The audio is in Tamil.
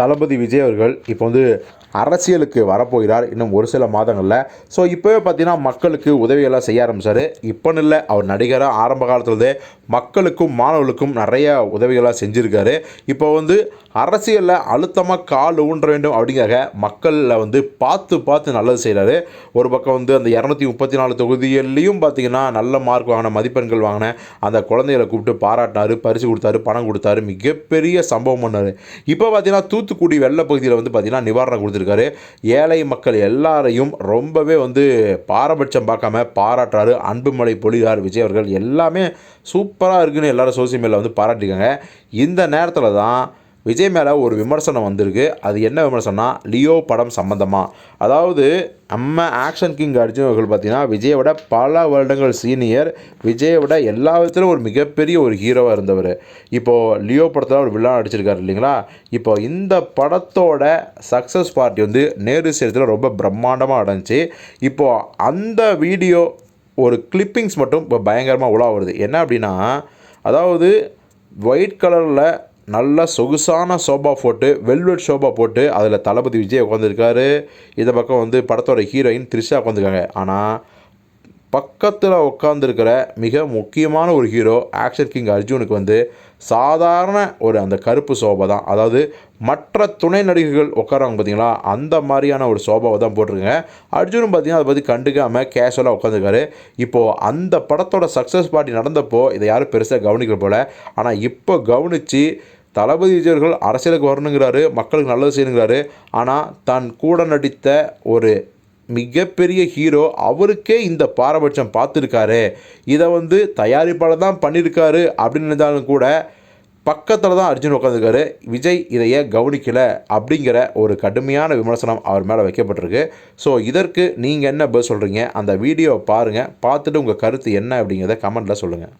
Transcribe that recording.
தளபதி விஜய் அவர்கள் இப்போ வந்து அரசியலுக்கு வரப்போகிறார் இன்னும் ஒரு சில மாதங்களில். ஸோ இப்போவே பார்த்தீங்கன்னா மக்களுக்கு உதவியெல்லாம் செய்ய ஆரம்பிச்சார். இப்போன்னு இல்லை அவர் நடிகராக ஆரம்ப காலத்துலேருந்தே மக்களுக்கும் மாணவர்களுக்கும் நிறைய உதவிகளாக செஞ்சுருக்காரு. இப்போ வந்து அரசியலில் அழுத்தமாக கால் ஊன்ற வேண்டும் அப்படிங்கிறத மக்களில் வந்து பார்த்து பார்த்து நல்லது செய்கிறாரு ஒரு பக்கம் வந்து அந்த இரநூத்தி முப்பத்தி நாலு தொகுதிகள்லேயும் பார்த்தீங்கன்னா நல்ல மார்க் வாங்கின மதிப்பெண்கள் வாங்கின அந்த குழந்தைகளை கூப்பிட்டு பாராட்டினாரு பரிசு கொடுத்தாரு பணம் கொடுத்தாரு மிகப்பெரிய சம்பவம் பண்ணார். இப்போ பார்த்தீங்கன்னா தூத்துக்குடி வெள்ள பகுதியில் வந்து பார்த்திங்கன்னா நிவாரணம் கொடுத்துருக்காரு. ஏழை மக்கள் எல்லாரையும் ரொம்பவே வந்து பாரபட்சம் பார்க்காம பாராட்டுறாரு. அன்புமலை பொலிகார் விஜய் அவர்கள் எல்லாமே சூப்பராக இருக்குன்னு எல்லாரும் சோசியல் மீடியாவில் வந்து பாராட்டிருக்காங்க இந்த நேரத்தில் தான் விஜய் மேலே ஒரு விமர்சனம் வந்திருக்கு. அது என்ன விமர்சனம்னா லியோ படம் சம்மந்தமாக அதாவது நம்ம ஆக்ஷன் கிங் அர்ஜுன் அவர்கள் பார்த்தீங்கன்னா விஜயை விட பல வருடங்கள் சீனியர் விஜயை விட எல்லா விதத்திலும் ஒரு மிகப்பெரிய ஒரு ஹீரோவாக இருந்தவர். இப்போது லியோ படத்தில் ஒரு வில்லன் அடிச்சிருக்காரு இல்லைங்களா? இப்போ இந்த படத்தோட சக்ஸஸ் பார்ட்டி வந்து நேரு சேலத்தில் ரொம்ப பிரம்மாண்டமாக அடைஞ்சி இப்போது அந்த வீடியோ ஒரு கிளிப்பிங்ஸ் மட்டும் இப்போ பயங்கரமாக உலா வருது. என்ன அப்படின்னா அதாவது ஒயிட் கலரில் நல்ல சொகுசான சோபா போட்டு வெல்வெட் சோபா போட்டு அதில் தளபதி விஜய் உட்காந்துருக்காரு இந்த பக்கம் வந்து படத்தோட ஹீரோயின் த்ரிஷா உட்காந்துருக்காங்க ஆனால் பக்கத்தில் உட்காந்துருக்கிற மிக முக்கியமான ஒரு ஹீரோ ஆக்ஷன் கிங் அர்ஜுனுக்கு வந்து சாதாரண ஒரு அந்த கருப்பு சோபா தான். அதாவது மற்ற துணை நடிகர்கள் உட்காராங்க பார்த்தீங்களா அந்த மாதிரியான ஒரு சோபாவை தான் போட்டிருக்கேன் அர்ஜுனும் பார்த்தீங்கன்னா அதை பற்றி கண்டுக்காமல் கேஷுவலாக உட்காந்துருக்காரு இப்போது அந்த படத்தோட சக்ஸஸ் பார்ட்டி நடந்தப்போ இதை யாரும் பெருசாக கவனிக்கிற போல். ஆனால் இப்போ கவனித்து தளபதி விஜயர்கள் அரசியலுக்கு வரணுங்கிறாரு மக்களுக்கு நல்லது செய்யணுங்கிறாரு. ஆனால் தன் கூட நடித்த ஒரு மிகப்பெரிய ஹீரோ அவருக்கே இந்த பாரபட்சம் பார்த்துருக்காரு. இதை வந்து தயாரிப்பாளர் தான் பண்ணியிருக்காரு அப்படின்னு இருந்தாலும் கூட பக்கத்தில் தான் அர்ஜுன் உட்காந்துருக்காரு விஜய் இதையே கவனிக்கலை அப்படிங்கிற ஒரு கடுமையான விமர்சனம் அவர் மேலே வைக்கப்பட்டிருக்கு. ஸோ இதற்கு நீங்கள் என்ன பதில் சொல்கிறீங்க அந்த வீடியோவை பாருங்கள் பார்த்துட்டு உங்கள் கருத்து என்ன அப்படிங்கிறத கமெண்ட்டில் சொல்லுங்கள்